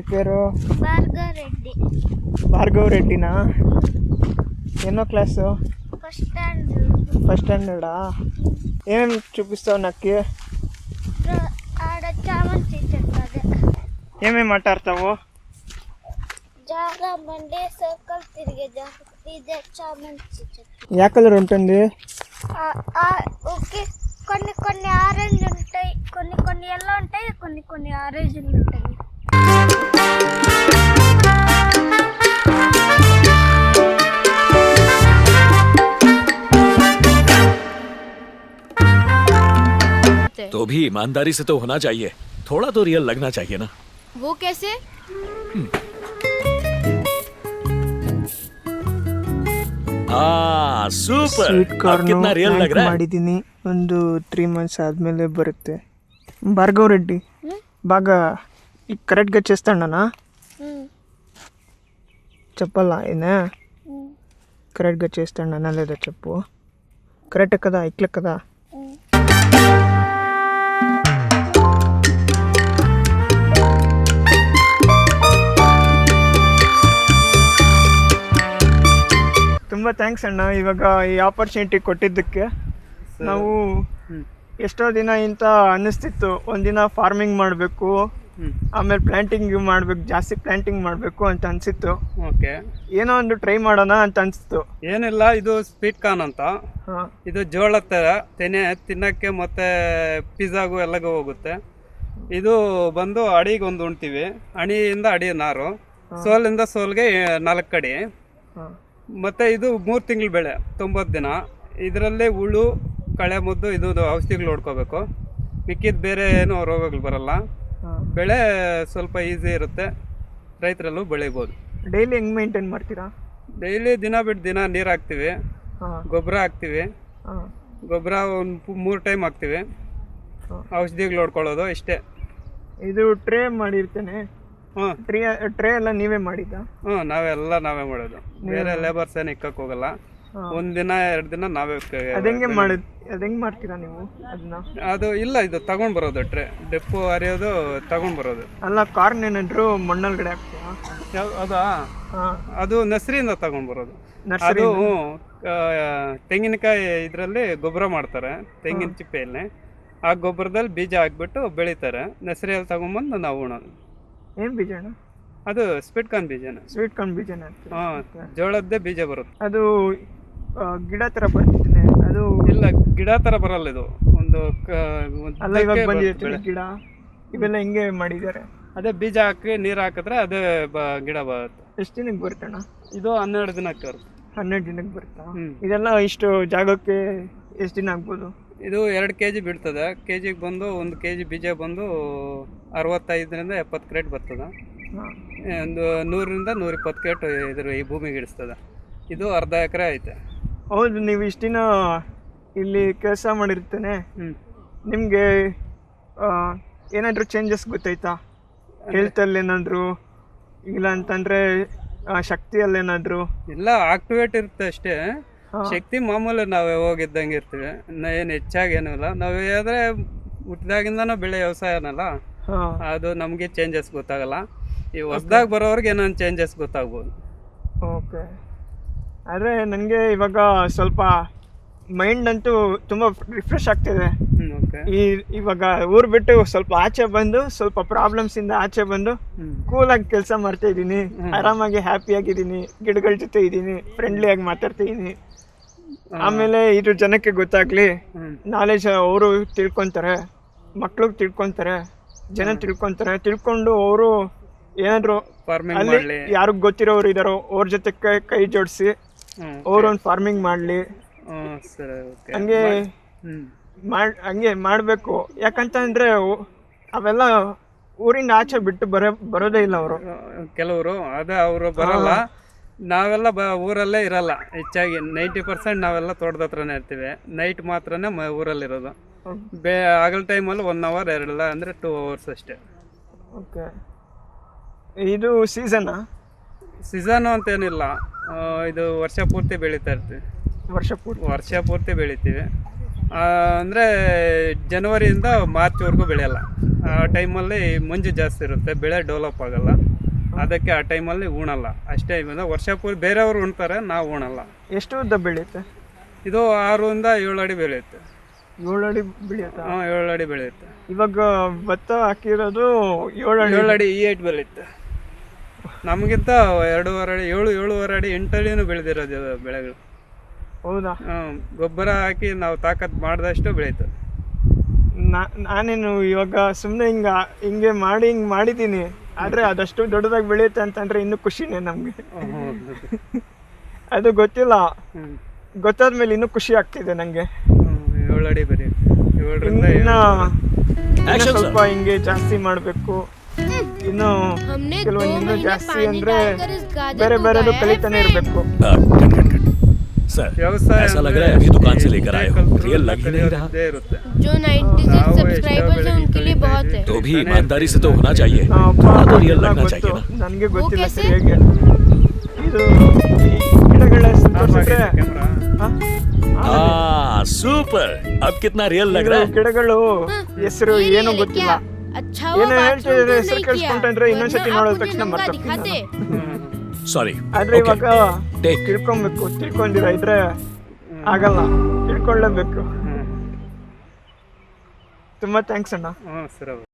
నీ పేరు? భార్గవరెడ్డి. భార్గవ్ రెడ్డినా ఎన్నో క్లాసు? ఫస్ట్ స్టాండ్ ఫస్ట్ స్టాండర్డా? ఏమేమి చూపిస్తావు నాకు? ఆడ చామంతి అదే ఏమేమి ఆటాడతావు జాగా బండి సర్కిల్ తిరిగే జాగా ఇదే చామంతి చెట్టు. ఏ కలర్ ఉంటుంది? ఓకే. కొన్ని కొన్ని ఆరెంజ్ ఉంటాయి కొన్ని కొన్ని ఎల్లో ఉంటాయి కొన్ని కొన్ని ఆరెంజ్ ఉంటాయి. तो भी ईमानदारी से तो होना चाहिए थोड़ा तो रियल लगना चाहिए ना वो कैसे हाँ सुपर ಸ್ವೀಟ್ अब ಕಾರ್ನು कितना रियल ಲಗ್ रहा है ಮಾಡಿದ್ದೀನಿ ಒಂದು ತ್ರೀ ಮಂತ್ಸ್ ಆದಮೇಲೆ ಬರುತ್ತೆ ಭಾರ್ಗವ್ ರೆಡ್ಡಿ ಬಾಗ ಈಗ ಕರೆಕ್ಟ್ಗೆ ಚೇಸ್ತಣ್ಣನಾ ಚಪ್ಪಲ್ಲ ಏನೇ ಕರೆಕ್ಟ್ಗೆ ಚೇಸ್ತಣ್ಣ ನಲ್ಲೇದ ಚಪ್ಪು ಕರೆಕ್ಟ್ ಕದ ಇಕ್ಲಕ್ಕದ ತುಂಬ ಥ್ಯಾಂಕ್ಸ್ ಅಣ್ಣ. ಇವಾಗ ಈ ಆಪರ್ಚುನಿಟಿ ಕೊಟ್ಟಿದ್ದಕ್ಕೆ. ನಾವು ಎಷ್ಟೋ ದಿನ ಇಂತ ಅನ್ನಿಸ್ತಿತ್ತು. ಒಂದಿನ ಫಾರ್ಮಿಂಗ್ ಮಾಡಬೇಕು ಆಮೇಲೆ ಪ್ಲಾಂಟಿಂಗ್ ಮಾಡ್ಬೇಕು ಜಾಸ್ತಿ ಪ್ಲಾಂಟಿಂಗ್ ಮಾಡಬೇಕು ಅಂತ ಅನ್ಸಿತ್ತು. ಓಕೆ ಏನೋ ಒಂದು ಟ್ರೈ ಮಾಡೋಣ ಅಂತ ಅನ್ಸಿತ್ತು. ಏನಿಲ್ಲ ಇದು ಸ್ವೀಟ್ ಕಾರ್ನ್ ಅಂತ. ಇದು ಜೋಳ ಥರ ತೆನೆ ತಿನ್ನಕ್ಕೆ ಮತ್ತೆ ಪಿಜ್ಜಾಗೂ ಎಲ್ಲಗೂ ಹೋಗುತ್ತೆ. ಇದು ಬಂದು ಅಡಿಗೆ ಒಂದು ಉಣ್ತೀವಿ. ಅಣಿಯಿಂದ ಅಡಿ ನಾರು. ಸೋಲಿಂದ ಸೋಲ್ಗೆ ನಾಲ್ಕು ಅಡಿ. ಹಾಂ. ಮತ್ತೆ ಇದು ಮೂರು ತಿಂಗಳು ಬೆಳೆ ತೊಂಬತ್ತು ದಿನ. ಇದರಲ್ಲೇ ಹುಳು ಕಳೆ ಮುದ್ದು ಇದು ಔಷಧಿಗಳು ನೋಡ್ಕೋಬೇಕು. ಮಿಕ್ಕಿದ ಬೇರೆ ಏನು ರೋಗಗಳು ಬರಲ್ಲ. ಬೆಳೆ ಸ್ವಲ್ಪ ಈಸಿ ಇರುತ್ತೆ. ರೈತರಲ್ಲೂ ಬೆಳಿಬೋದು. ಡೈಲಿ ಹೆಂಗ್ ಮೇಂಟೈನ್ ಮಾಡ್ತೀರಾ? ಡೈಲಿ ದಿನ ಬಿಟ್ಟು ದಿನ ನೀರು ಹಾಕ್ತೀವಿ. ಗೊಬ್ಬರ ಹಾಕ್ತೀವಿ. ಗೊಬ್ಬರ ಒಂದು ಮೂರು ಟೈಮ್ ಹಾಕ್ತೀವಿ. ಔಷಧಿಗಳು ನೋಡ್ಕೊಳ್ಳೋದು ಇಷ್ಟೇ. ಇದು ಟ್ರೇ ಮಾಡಿರ್ತೇನೆ. ಟ್ರೇ ಟ್ರೇ ಎಲ್ಲ ನೀವೇ ಮಾಡಿದ್ದ? ಹ್ಞೂ ನಾವೆಲ್ಲ ನಾವೇ ಮಾಡೋದು. ಬೇರೆ ಲೇಬರ್ಸ್ ಏನು ಇಕ್ಕಕ್ಕೆ ಹೋಗಲ್ಲ ಒಂದು ದಿನ ಎರಡು ದಿನ ನಾವೇ ಅದಂಗೆ ಮಾಡಿದ್ ಅದ್ ಮಾಡ್ತೀರಾ ನೀವು ಅದನ್ನ ಅದು ಇಲ್ಲ ಇದು ತಗೊಂಡ್ ಬರೋದು ಟ್ರೇ ಡೆಪ್ಪು ಹರಿಯೋದು ತಗೊಂಡ್ ಬರೋದು. ಅಲ್ಲ ಕಾರ್ನ್ ಏನಾದ್ರು ಮಣ್ಣೊಳಗಡೆ ಹಾಕ್ತೀರಾ? ಅದಾ? ಅದು ನರ್ಸರಿಯಿಂದ ತಗೊಂಡ್ ಬರೋದು. ಅದು ತೆಂಗಿನಕಾಯಿ ಇದರಲ್ಲಿ ಗೊಬ್ಬರ ಮಾಡ್ತಾರೆ ತೆಂಗಿನ ಚಿಪ್ಪೆಯಲ್ಲಿ. ಆ ಗೊಬ್ಬರದಲ್ಲಿ ಬೀಜ ಹಾಕ್ಬಿಟ್ಟು ಬೆಳಿತಾರೆ. ನರ್ಸರಿಯಲ್ಲಿ ತಗೊಂಬಂದು ನಾವು ಉಣೋದು. ಏನ್ ಬೀಜ ಅಣ್ಣ ಅದು ಸ್ವೀಟ್ ಕಾರ್ನ್ ಬೀಜನ. ಸ್ವೀಟ್ ಕಾರ್ನ್ ಬೀಜನ ಹಾಕ್ತೀರಾ ಹಾಂ ಜೋಳದ್ದೇ ಬೀಜ ಬರುತ್ತೆ. ಅದು ಆ, ಗಿಡ ತರ ಬರ್ತಿದ್ದೇನೆ ಅದು ಇಲ್ಲ ಗಿಡ ತರ ಬರಲ್ಲ ಇದು. ಒಂದು ಕ- ಒಂದು ಅಲ್ಲ ಇವಾಗ ಬೆಳೆ. ಗಿಡ. ಇವೆಲ್ಲ ಹೆಂಗೆ ಮಾಡಿದ್ದಾರೆ? ಅದೇ ಬೀಜ ಹಾಕಿ ನೀರ್ ಹಾಕಿದ್ರೆ ಅದೇ ಬ ಗಿಡ ಬರುತ್ತೆ. ಎಷ್ಟು ದಿನಕ್ಕೆ ಬರುತ್ತಣ್ಣ? ಇದು ಹನ್ನೆರಡು ದಿನಕ್ಕೆ ಬರುತ್ತೆ. ಹನ್ನೆರಡು ದಿನಕ್ಕೆ ಬರುತ್ತಾ? ಹ್ಮ್. ಇದೆಲ್ಲ ಇಷ್ಟು ಜಾಗಕ್ಕೆ ಎಷ್ಟು ದಿನ ಆಗ್ಬೋದು? ಇದು ಎರಡು ಕೆ ಜಿ ಬೀಳ್ತದೆ. ಕೆ ಜಿಗೆ ಬಂದು ಒಂದು ಕೆ ಜಿ ಬೀಜ ಬಂದು ಅರವತ್ತೈದರಿಂದ ಎಪ್ಪತ್ತು ಕ್ರೇಟ್ ಬರ್ತದೆ. ಒಂದು ನೂರರಿಂದ ನೂರಿಪ್ಪತ್ತು ಕ್ರೇಟ್ ಇದ್ರ ಈ ಭೂಮಿಗೆ ಇಡಿಸ್ತದೆ. ಇದು ಅರ್ಧ ಎಕರೆ ಐತೆ. ಹೌದು ನೀವು ಇಷ್ಟಿನ ಇಲ್ಲಿ ಕೆಲಸ ಮಾಡಿರ್ತೇನೆ. ಹ್ಞೂ ನಿಮಗೆ ಏನಾದರೂ ಚೇಂಜಸ್ ಗೊತ್ತಾಯ್ತಾ? ಹೆಲ್ತಲ್ಲಿ ಏನಾದರೂ ಇಲ್ಲ ಅಂತಂದರೆ ಶಕ್ತಿಯಲ್ಲೇನಾದರೂ? ಇಲ್ಲ ಆಕ್ಟಿವೇಟ್ ಇರುತ್ತೆ ಅಷ್ಟೇ. ಶಕ್ತಿ ಮಾಮೂಲಿ ನಾವೇ ಹೋಗಿದ್ದಂಗೆ ಇರ್ತೀವಿ. ಏನು ಹೆಚ್ಚಾಗಿ ಏನೂ ಇಲ್ಲ. ನಾವು ಆದರೆ ಹುಟ್ಟಿದಾಗಿಂದನೂ ಬೆಳೆ ವ್ಯವಸಾಯನಲ್ಲ ಅದು ನಮಗೆ ಚೇಂಜಸ್ ಗೊತ್ತಾಗಲ್ಲ. ಈ ಹೊಸ್ದಾಗಿ ಬರೋರ್ಗೆ ಏನೊಂದು ಚೇಂಜಸ್ ಗೊತ್ತಾಗ್ಬೋದು. ಓಕೆ ಆದರೆ ನನಗೆ ಇವಾಗ ಸ್ವಲ್ಪ ಮೈಂಡ್ ಅಂತೂ ತುಂಬ ರಿಫ್ರೆಶ್ ಆಗ್ತಿದೆ. ಈ ಇವಾಗ ಊರು ಬಿಟ್ಟು ಸ್ವಲ್ಪ ಆಚೆ ಬಂದು ಸ್ವಲ್ಪ ಪ್ರಾಬ್ಲಮ್ಸ್ ಇಂದ ಆಚೆ ಬಂದು ಕೂಲ್ ಕೂಲಾಗಿ ಕೆಲಸ ಮಾಡ್ತಾ ಇದ್ದೀನಿ. ಆರಾಮಾಗಿ ಹ್ಯಾಪಿ ಆಗಿದ್ದೀನಿ. ಗಿಡಗಳ ಜೊತೆ ಇದ್ದೀನಿ. ಫ್ರೆಂಡ್ಲಿ ಆಗಿ ಮಾತಾಡ್ತಾ ಇದ್ದೀನಿ. ಆಮೇಲೆ ಇದು ಜನಕ್ಕೆ ಗೊತ್ತಾಗ್ಲಿ ನಾಲೆಜ್ ಅವರು ತಿಳ್ಕೊಂತಾರೆ ಮಕ್ಳು ತಿಳ್ಕೊಂತಾರೆ ಜನ ತಿಳ್ಕೊಂತಾರೆ ತಿಳ್ಕೊಂಡು ಅವರು ಏನಾದ್ರು ಅಲ್ಲಿ ಯಾರಿಗ್ ಗೊತ್ತಿರೋರು ಇದಾರೋ ಅವ್ರ ಜೊತೆ ಕೈ ಜೋಡಿಸಿ ಅವ್ರ ಒಂದ್ ಫಾರ್ಮಿಂಗ್ ಮಾಡ್ಲಿ. ಹಂಗೆ ಮಾಡ್. ಹಂಗೆ ಮಾಡಬೇಕು. ಯಾಕಂತಂದ್ರೆ ಅವು- ಅವೆಲ್ಲ ಊರಿಂದ ಆಚೆ ಬಿಟ್ಟು ಬರೋ ಬರೋದೇ ಇಲ್ಲ ಅವರು. ಕೆಲವರು ಅದೇ ಅವರು ಬರಲ್ಲ. ನಾವೆಲ್ಲ ಬ ಊರಲ್ಲೇ ಇರಲ್ಲ. ಹೆಚ್ಚಾಗಿ ನೈಂಟಿ ಪರ್ಸೆಂಟ್ ನಾವೆಲ್ಲ ತೋಟದ ಹತ್ರನೇ ಇರ್ತೀವಿ. ನೈಟ್ ಮಾತ್ರನೇ ಮ ಊರಲ್ಲಿರೋದು ಬೇ ಹಗಲ್ ಟೈಮಲ್ಲಿ ಒನ್ ಅವರ್ ಎರಡಲ್ಲ ಅಂದರೆ ಟೂ ಅವರ್ಸ್ ಅಷ್ಟೇ. ಓಕೆ. ಇದು ಸೀಸನಾ ಸೀಸನು ಅಂತೇನಿಲ್ಲ ಆ, ಇದು ವರ್ಷ ಪೂರ್ತಿ ಬೆಳೀತಾ ಇರ್ತೀವಿ. ವರ್ಷ ಪೂರ್ತಿ? ವರ್ಷ ಪೂರ್ತಿ ಬೆಳಿತೀವಿ. ಅಂದರೆ ಜನವರಿಯಿಂದ ಮಾರ್ಚ್ವರೆಗೂ ಬೆಳೆಯಲ್ಲ. ಆ ಟೈಮಲ್ಲಿ ಮಂಜು ಜಾಸ್ತಿ ಇರುತ್ತೆ. ಬೆಳೆ ಡೆವಲಪ್ ಆಗಲ್ಲ. ಅದಕ್ಕೆ ಆ ಟೈಮಲ್ಲಿ ಉಣಲ್ಲ ಅಷ್ಟೇ ಬಂದ ವರ್ಷ ಪೂರ್ತಿ ಬೇರೆಯವರು ಉಣ್ತಾರೆ ನಾವು ಉಣಲ್ಲ. ಎಷ್ಟು ಉದ್ದ ಬೆಳೆಯುತ್ತೆ? ಇದು ಆರರಿಂದ ಏಳು ಅಡಿ ಬೆಳೆಯುತ್ತೆ. ಏಳು ಅಡಿ ಬೆಳೆಯುತ್ತೆ? ಹಾಂ ಏಳು ಅಡಿ ಬೆಳೆಯುತ್ತೆ. ಇವಾಗ ಭತ್ತ ಹಾಕಿರೋದು ಏಳು ಅಡಿ. ಏಳು ಅಡಿ ಈ ಏಟ್ ಬೆಳೆಯುತ್ತೆ. ನಮಗಿಂತ ಎರಡೂವರೆ ಅಡಿ ಏಳು ಏಳುವರೆ ಅಡಿ ಎಂಟು ಅಡಿನೂ ಬೆಳೆದಿರೋದು ಬೆಳೆಗಳು. ಹೌದಾ? ಹಾಂ ಗೊಬ್ಬರ ಹಾಕಿ ನಾವು ತಾಕತ್ ಮಾಡಿದಷ್ಟು ಬೆಳೀತದೆ ನಾನೇನು ಇವಾಗ ಸುಮ್ಮನೆ ಹಿಂಗೆ ಹಿಂಗೆ ಮಾಡಿ ಹಿಂಗೆ ಮಾಡಿದ್ದೀನಿ. ಆದರೆ ಅದಷ್ಟು ದೊಡ್ಡದಾಗಿ ಬೆಳೆಯುತ್ತೆ ಅಂತಂದರೆ ಇನ್ನು ಖುಷಿನೇ ನಮಗೆ. ಅದು ಗೊತ್ತಿಲ್ಲ. ಗೊತ್ತಾದ ಮೇಲೆ ಇನ್ನೂ ಖುಷಿ ಆಗ್ತಿದೆ ನನಗೆ ಸ್ವಲ್ಪ ಹಿಂಗೆ ಜಾಸ್ತಿ ಮಾಡಬೇಕು. ಇನ್ನು ಕೆಲವೊಂದು ಜಾಸ್ತಿ ಅಂದರೆ ಬೇರೆ ಬೇರೆದು ಕಲಿತಾನೆ ಇರಬೇಕು. सर ವ್ಯವಸಾಯ ऐसा लग ಅಂದ್ರೆ रहा है अभी दुकान से लेकर आए हो ಕಲ್ತ್ರು रियल लग ही नहीं रहा ಇದ್ದೇ ಇರುತ್ತೆ जो 96 हाँ, वो सब्सक्राइबर्स हैं स्ट्रॉबेरी उनके लिए बहुत है तो भी ईमानदारी से तो होना चाहिए ನಮ್ಮ ಅಪ್ಪ थोड़ा तो रियल ಎಲ್ಲ लगना ಗೊತ್ತು चाहिए ना ನನಗೆ ಗೊತ್ತಿಲ್ಲ कैसे? ಸರಿಯಾಗಿ ಇದು ಈ ಗಿಡಗಳ ತೋರಿಸಿದ್ರೆ ಕ್ಯಾಮ್ರಾ हाँ सुपर अब कितना रियल लग रहा है ಗಿಡಗಳು ಹೆಸರು ये ಏನು ले ಗೊತ್ತಿಲ್ಲ क्या? अच्छा हुआ ಏನೋ बाथरूम ಹೇಳ್ತಿದ್ರೆ टूर ಹೆಸರು नहीं ಕೇಳಿಸ್ಕೊಂಡ್ರೆ किया, ಇನ್ನೊಂದ್ಸತಿ वरना ನೋಡಿದ आप ತಕ್ಷಣ मुझे नंगा ಮರ್ತೋಗ್ತೀನಿ ಸಾರಿ ಆದ್ರೆ ಇವಾಗ ತಿಳ್ಕೊಬೇಕು ತಿಳ್ಕೊಂಡಿರ ಇದ್ರೆ ಆಗಲ್ಲ. ತಿಳ್ಕೊಳ್ಳೇಬೇಕು. ತುಂಬಾ ಥ್ಯಾಂಕ್ಸ್ ಅಣ್ಣ. ಹ್ಞೂ ಸರ್